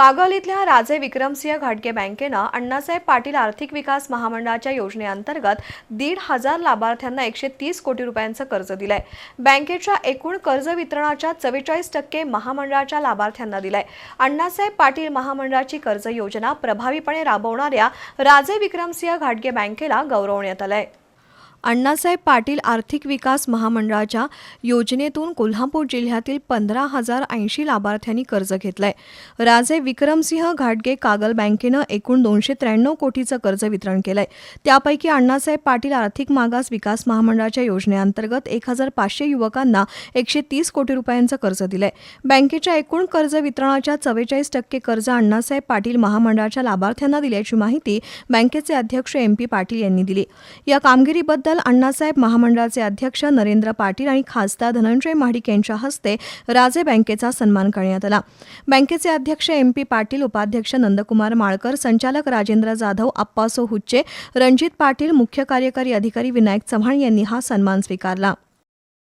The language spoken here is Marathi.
कागल इथल्या राजे विक्रमसिंह घाटगे बँकेनं अण्णासाहेब पाटील आर्थिक विकास महामंडळाच्या योजनेअंतर्गत दीड हजार लाभार्थ्यांना एकशे तीस कोटी रुपयांचं कर्ज दिलंय. बँकेच्या एकूण कर्ज वितरणाच्या चव्वेचाळीस टक्के महामंडळाच्या लाभार्थ्यांना दिलंय. अण्णासाहेब पाटील महामंडळाची कर्ज योजना प्रभावीपणे राबवणाऱ्या राजे विक्रमसिंह घाटगे बँकेला गौरवण्यात आलंय. अण्णासाहेब पाटील आर्थिक विकास महामंडळाच्या योजनेतून कोल्हापूर जिल्ह्यातील पंधरा हजार ऐंशी लाभार्थ्यांनी कर्ज घेतलंय. राजे विक्रमसिंह घाटगे कागल बँकेनं एकूण दोनशे त्र्याण्णव कोटीचं कर्ज वितरण केलंय. त्यापैकी अण्णासाहेब पाटील आर्थिक मागास विकास महामंडळाच्या योजनेअंतर्गत एक हजार पाचशे युवकांना एकशे तीस कोटी रुपयांचं कर्ज दिलंय. बँकेच्या एकूण कर्ज वितरणाच्या चव्वेचाळीस टक्के कर्ज अण्णासाहेब पाटील महामंडळाच्या लाभार्थ्यांना दिल्याची माहिती बँकेचे अध्यक्ष एम पी पाटील यांनी दिली. या कामगिरीबद्दल अण्णासाहेब महामंडळाचे अध्यक्ष नरेंद्र पाटील आणि खासदार धनंजय महाडिक यांच्या हस्ते राजे बँकेचा सन्मान करण्यात आला. बँकेचे अध्यक्ष एम पी पाटील उपाध्यक्ष नंदकुमार माळकर संचालक राजेंद्र जाधव अप्पासो हुच्चे रणजित पाटील मुख्य कार्यकारी अधिकारी विनायक चव्हाण यांनी हा सन्मान स्वीकारला.